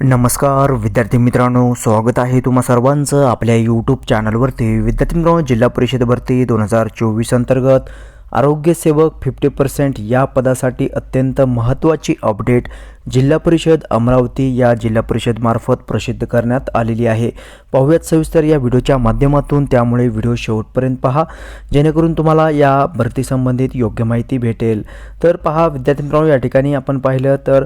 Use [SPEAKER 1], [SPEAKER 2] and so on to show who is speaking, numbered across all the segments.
[SPEAKER 1] नमस्कार विद्यार्थी मित्रांनो स्वागत आहे तुम्हा सर्वांचं आपल्या यूट्यूब चॅनलवरती विद्यार्थी मित्रांनो जिल्हा परिषद भरती दोन हजार चोवीस अंतर्गत आरोग्यसेवक फिफ्टी पर्सेंट या पदासाठी अत्यंत महत्त्वाची अपडेट जिल्हा परिषद अमरावती या जिल्हा परिषदमार्फत प्रसिद्ध करण्यात आलेली आहे. पाहूयात सविस्तर या व्हिडिओच्या माध्यमातून. त्यामुळे व्हिडिओ शेवटपर्यंत पहा. जेणेकरून तुम्हाला या भरतीसंबंधित योग्य माहिती भेटेल. तर पहा विद्यार्थी मित्रांनो या ठिकाणी आपण पाहिलं तर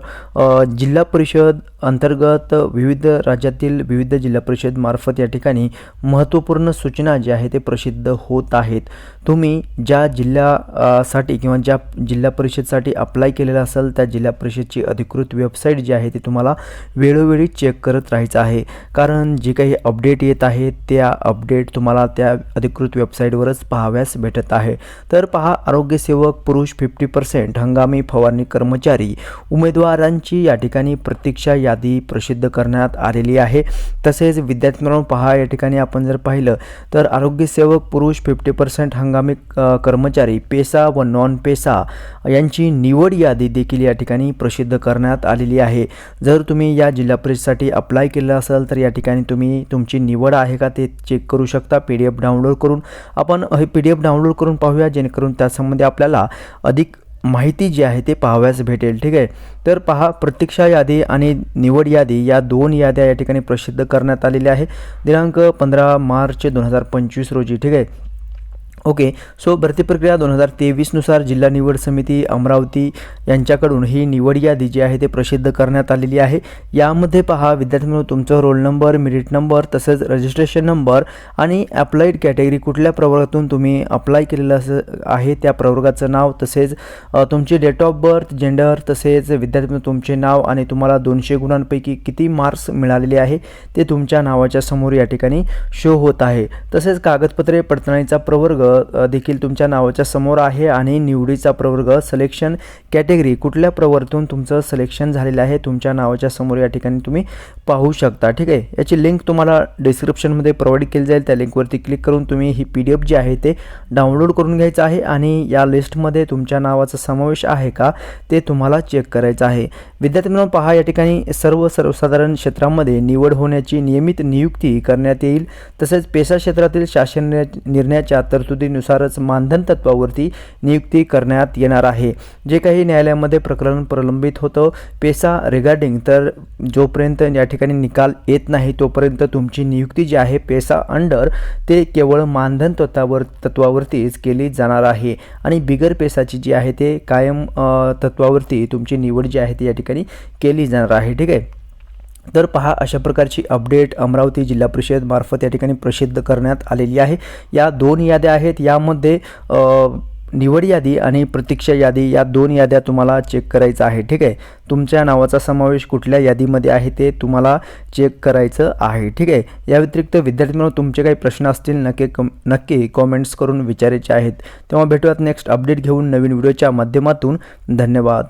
[SPEAKER 1] जिल्हा परिषद अंतर्गत विविध राज्यातील विविध जिल्हा परिषदमार्फत या ठिकाणी महत्त्वपूर्ण सूचना ज्या आहेत ते प्रसिद्ध होत आहेत. तुम्ही ज्या जिल्ह्यासाठी साठी किंवा ज्या जिल्हा परिषदसाठी अप्लाय केलेलं असेल त्या जिल्हा परिषदची अधिकृत वेबसाईट जी आहे ती तुम्हाला वेळोवेळी चेक करत राहायचं आहे. कारण जे काही अपडेट येत आहेत त्या अपडेट तुम्हाला त्या अधिकृत वेबसाईटवरच पाहाव्यास भेटत आहे. तर पहा आरोग्यसेवक पुरुष फिफ्टी पर्सेंट हंगामी फवारणी कर्मचारी उमेदवारांची या ठिकाणी प्रतीक्षा यादी प्रसिद्ध करण्यात आलेली आहे. तसेच विद्यार्थी पहा या ठिकाणी आपण जर पाहिलं तर आरोग्यसेवक पुरुष फिफ्टी पर्सेंट हंगामी कर्मचारी पेसा व नॉन पेसा यांची निवड यादी देखील या ठिकाणी प्रसिद्ध करण्यात आलेली आहे. जर तुम्ही या जिल्हा परिषदेसाठी अप्लाय केलं असेल तर या ठिकाणी तुम्ही तुमची निवड आहे का ते चेक करू शकता. पी डी एफ डाउनलोड करून आपण हे पी डी एफ डाउनलोड करून पाहूया. जेणेकरून त्यासंबंधी आपल्याला अधिक माहिती जी आहे ते पाहाव्यास भेटेल. ठीक आहे? तर पहा प्रतीक्षा यादी आणि निवड यादी या दोन याद्या या ठिकाणी प्रसिद्ध करण्यात आलेल्या आहे. दिनांक पंधरा मार्च दोन हजार पंचवीस रोजी. ठीक आहे? ओके सो भरती प्रक्रिया दोन हजार तेवीसनुसार जिल्हा निवड समिती अमरावती यांच्याकडून ही निवड यादी जी आहे ते प्रसिद्ध करण्यात आलेली आहे. यामध्ये पहा विद्यार्थ्यांनो तुमचं रोल नंबर मेरिट नंबर तसेच रजिस्ट्रेशन नंबर आणि अप्लाईड कॅटेगरी कुठल्या प्रवर्गातून तुम्ही अप्लाय केलेलं असं आहे त्या प्रवर्गाचं नाव तसेच तुमची डेट ऑफ बर्थ जेंडर तसेच विद्यार्थी तुमचे नाव आणि तुम्हाला दोनशे गुणांपैकी किती मार्क्स मिळालेले आहे ते तुमच्या नावाच्या समोर या ठिकाणी शो होत आहे. तसेच कागदपत्रे पडताळणीचा प्रवर्ग देखील तुमच्या नावाच्या समोर आहे आणि निवडीचा प्रवर्ग सिलेक्शन कॅटेगरी कुठल्या प्रवर्तून तुमचं सिलेक्शन झालेलं आहे तुमच्या नावाच्या समोर या ठिकाणी तुम्ही पाहू शकता ठीक आहे? याची लिंक तुम्हाला डिस्क्रिप्शनमध्ये प्रोव्हाइड केली जाईल. त्या लिंकवरती क्लिक करून तुम्ही ही पी डी एफ जी आहे ते डाउनलोड करून घ्यायचं आहे आणि या लिस्टमध्ये तुमच्या नावाचा समावेश आहे का ते तुम्हाला चेक करायचं आहे. विद्यार्थी मित्रांनो पहा या ठिकाणी सर्व सर्वसाधारण क्षेत्रामध्ये निवड होण्याची नियमित नियुक्ती करण्यात येईल. तसेच पेशा क्षेत्रातील शासन निर्णयाच्या तरतुदीनुसारच मानधन तत्वावरती नियुक्ती करण्यात येणार आहे. जे काही न्यायालयामध्ये प्रकरण प्रलंबित होतं. पेसा रिगार्डिंग तर जोपर्यंत या ठिकाणी निकाल येत नाही तोपर्यंत तुमची नियुक्ती जी आहे पेसा अंडर ते केवळ मानधन तत्वावर तत्वावरतीच केली जाणार आहे. आणि बिगर पेसाची जी आहे ते कायम तत्वावरती तुमची निवड जी आहे ती या ठिकाणी केली जाणार आहे. ठीक आहे? तर पहा अशा प्रकारची अपडेट अमरावती जिल्हा परिषद मार्फत या ठिकाणी प्रसिद्ध करण्यात आलेली आहे. या दोन याद्या आहेत. यामध्ये निवड यादी आणि प्रतीक्षा यादी या दोन याद्या तुम्हाला चेक करायचं आहे ठीक आहे? तुमच्या नावाचा समावेश कुठल्या यादीमध्ये आहे ते तुम्हाला चेक करायचं आहे ठीक आहे? या व्यतिरिक्त विद्यार्थी तुमचे काही प्रश्न असतील नक्की कम नक्की कॉमेंट्स करून विचारायचे आहेत. तेव्हा भेटूयात नेक्स्ट अपडेट घेऊन नवीन व्हिडिओच्या माध्यमातून. धन्यवाद.